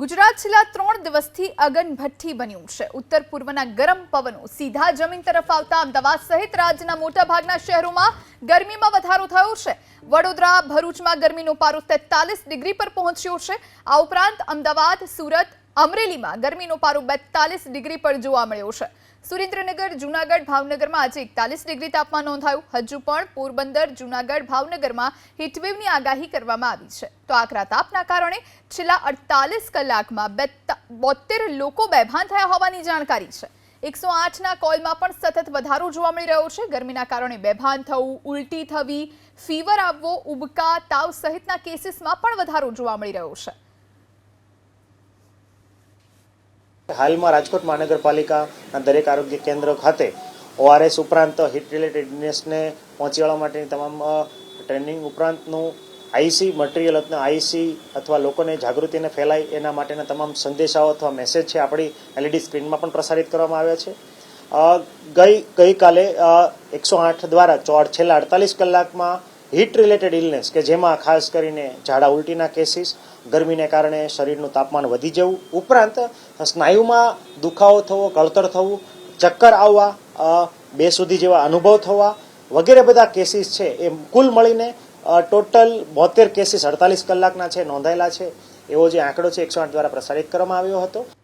ગુજરાત છેલ્લા ત્રણ દિવસથી અગનભઠ્ઠી બન્યું છે. ઉત્તર પૂર્વના ગરમ પવનો સીધા જમીન તરફ આવતા અમદાવાદ સહિત રાજ્યના મોટાભાગના શહેરોમાં ગરમીમાં વધારો થયો છે. વડોદરા, ભરૂચમાં ગરમીનો પારો તેતાલીસ ડિગ્રી પર પહોંચ્યો છે. આ ઉપરાંત અમદાવાદ, સુરત, અમરેલીમાં ગરમીનો પારો બેતાલીસ ડિગ્રી પર જોવા મળ્યો છે. સુરેન્દ્રનગર, જૂનાગઢ, ભાવનગરમાં આજે એકતાલીસ ડિગ્રી તાપમાન નોંધાયું. હજુ પણ પોરબંદર, જૂનાગઢ, ભાવનગરમાં હીટવેવની આગાહી કરવામાં આવી છે. તો આકરા તાપના કારણે છેલ્લા અડતાલીસ કલાકમાં બેતા- બોતેર લોકો બેભાન થયા હોવાની જાણકારી છે. એકસો આઠના કોલમાં પણ સતત વધારો જોવા મળી રહ્યો છે. ગરમીના કારણે બેભાન થવું, ઉલટી થવી, ફીવર આવવો, ઉબકા, તાવ સહિતના કેસીસમાં પણ વધારો જોવા મળી રહ્યો છે. હાલમાં રાજકોટ મહાનગરપાલિકાના દરેક આરોગ્ય કેન્દ્ર ખાતે ઓઆરએસ ઉપરાંત હિટ રિલેટેડ ઇલનેસને પહોંચી વળવા માટેની તમામ ટ્રેનિંગ ઉપરાંતનું આઈસી મટીરિયલ અથવા આઈસી અથવા લોકોને જાગૃતિને ફેલાય એના માટેના તમામ સંદેશાઓ અથવા મેસેજ છે આપણી એલઈડી સ્ક્રીનમાં પણ પ્રસારિત કરવામાં આવ્યા છે. ગઈ, ગઈકાલે એકસો આઠ દ્વારા છેલ્લા અડતાલીસ કલાકમાં હીટ રિલેટેડ ઇલનેસ કે જેમાં ખાસ કરીને ઝાડા ઉલટીના કેસીસ ગરમીને કારણે શરીરનું તાપમાન વધી જવું, ઉપરાંત સ્નાયુમાં દુખાવો થવો, કળતર થવું, ચક્કર આવવા બે સુધી જેવા અનુભવ થવા વગેરે બધા કેસીસ છે. એ કુલ મળીને ટોટલ બોતેર કેસીસ અડતાલીસ કલાકના છે, નોંધાયેલા છે. એવો જે આંકડો છે, એકસો આઠ દ્વારા પ્રસારિત કરવામાં આવ્યો હતો.